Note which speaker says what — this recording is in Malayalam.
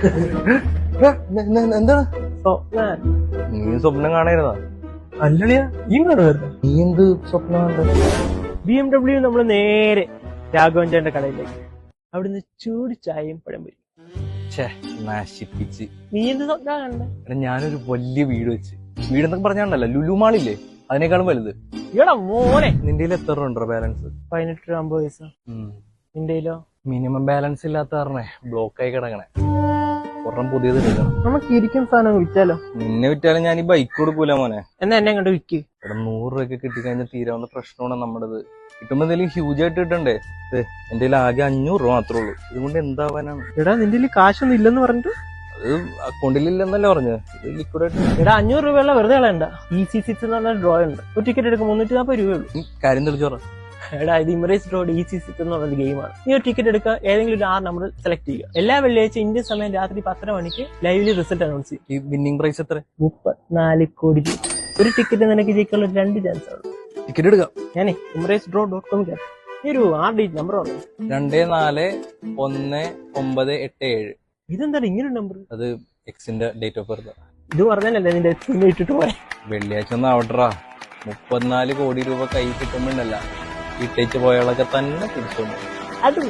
Speaker 1: എന്താണ്?
Speaker 2: സ്വപ്ന.
Speaker 1: നീ സ്വപ്നം കാണായിരുന്നോ?
Speaker 2: അല്ലളിയാ ഈ വരുന്നത്
Speaker 1: നീ എന്ത് സ്വപ്നം കണ്ടത്
Speaker 2: ബി എം ഡബ്ല്യു നമ്മൾ നേരെ രാഘവൻ ചേട്ടന്റെ കടയിലേക്ക്. അവിടുന്ന് ചൂട് ചായയും പഴംപൊരി
Speaker 1: ഛേ നശിപ്പിച്ച്.
Speaker 2: നീ എന്ത് സ്വപ്ന കണ്ടേ?
Speaker 1: എടാ ഞാനൊരു വലിയ വീട് വെച്ച്. വീട് എന്നൊക്കെ പറഞ്ഞാണ്ടല്ലോ ലുലുമാളില്ലേ അതിനേക്കാളും വലുത്.
Speaker 2: ഇവിടെ മോനെ.
Speaker 1: നിന്റെ എത്ര ഉണ്ടോ ബാലൻസ്?
Speaker 2: പതിനെട്ട് അമ്പത് വയസ്സാ നിന്റെയിലോ
Speaker 1: മിനിമം ബാലൻസ് ഇല്ലാത്ത കാരണേ ബ്ലോക്ക് ആയി കിടക്കണേ. ഒരെണ്ണം പുതിയത്
Speaker 2: നമുക്ക് ഇരിക്കുന്ന സാധനം വിറ്റാലോ?
Speaker 1: നിന്നെ വിറ്റാലും ഞാൻ ഈ ബൈക്ക് കൊടുക്കൂല മോനെ.
Speaker 2: എന്നാ എന്നെ കണ്ട് വിൽക്ക്
Speaker 1: ഇവിടെ നൂറ് രൂപയൊക്കെ കിട്ടിക്കഴിഞ്ഞാൽ തീരാവുന്ന പ്രശ്നമാണ് നമ്മുടേത്. കിട്ടുമ്പോ എന്തെങ്കിലും ഹ്യൂജ് ആയിട്ട് കിട്ടണ്ടേ? എന്റെ കയ്യിൽ ആകെ അഞ്ഞൂറ് രൂപ മാത്രമേ ഉള്ളൂ. ഇതുകൊണ്ട് എന്താവാനാണ്?
Speaker 2: എടാ നിന്റെ കയ്യിൽ കാശൊന്നും ഇല്ലെന്ന് പറഞ്ഞിട്ട്?
Speaker 1: അത് അക്കൗണ്ടിലില്ലെന്നല്ലേ പറഞ്ഞത്. ഇത് ലിക്വിഡായിട്ട്
Speaker 2: എടാ അഞ്ഞൂറ് രൂപയുള്ള വെറുതെ കളയണ്ട. ഇ സി സിക്സ് എന്ന് പറഞ്ഞ ഡ്രോ ഉണ്ട്. ഒരു ടിക്കറ്റ് എടുക്കും മുന്നൂറ്റി നാൽപ്പത് രൂപയുള്ളൂ
Speaker 1: കാര്യം തെളിച്ചോറ
Speaker 2: എടാ ഇത് ഇമറേസ് റോഡ് ഈ സിക്സ് എന്ന് പറഞ്ഞ ഗെയിമാണ് നീ ഒരു ടിക്കറ്റ് എടുക്കുക ഏതെങ്കിലും ഒരു ആറ് നമ്പർ സെലക്ട് ചെയ്യുക. എല്ലാ വെള്ളിയാഴ്ച ഇന്ത്യൻ സമയം രാത്രി പത്തര മണിക്ക് ലൈവിൽ റിസൾട്ട് അനൗൺസ് ചെയ്യും.
Speaker 1: ഈ വിന്നിംഗ് പ്രൈസ് എത്ര?
Speaker 2: മുപ്പത്തിനാല് കോടി രൂപ. ഒരു ടിക്കറ്റ് നിനക്ക് ജയിക്കാനുള്ള രണ്ട് ചാൻസ് ആണ്.
Speaker 1: ടിക്കറ്റ് എടുക്കാം.
Speaker 2: ഞാനേ ഇമറേസ് ഡ്രോ ഡോട്ട് കോം ഈ ഒരു ആറ് ഡിജിറ്റ് നമ്പർ ആണ്
Speaker 1: രണ്ട് നാല് ഒന്ന് ഒമ്പത് എട്ട് ഏഴ്.
Speaker 2: ഇതെന്താണ് ഇങ്ങനെ ഒരു നമ്പർ
Speaker 1: അത് എക്സിന്റെ ഡേറ്റ് ഓഫ് ബർത്ത്
Speaker 2: ഇത് പറഞ്ഞല്ലേ നിന്റെ എക്സിന്റെ ഇട്ടിട്ട് പോയെ?
Speaker 1: വെള്ളിയാഴ്ച ഒന്ന് ആവട്ടറാ മുപ്പത്തിനാല് കോടി രൂപ കൈ കിട്ടുമ്പോണ്ടല്ല ഇട്ടേച്ച് പോയാളൊക്കെ തന്നെ തിരിച്ചു
Speaker 2: അത്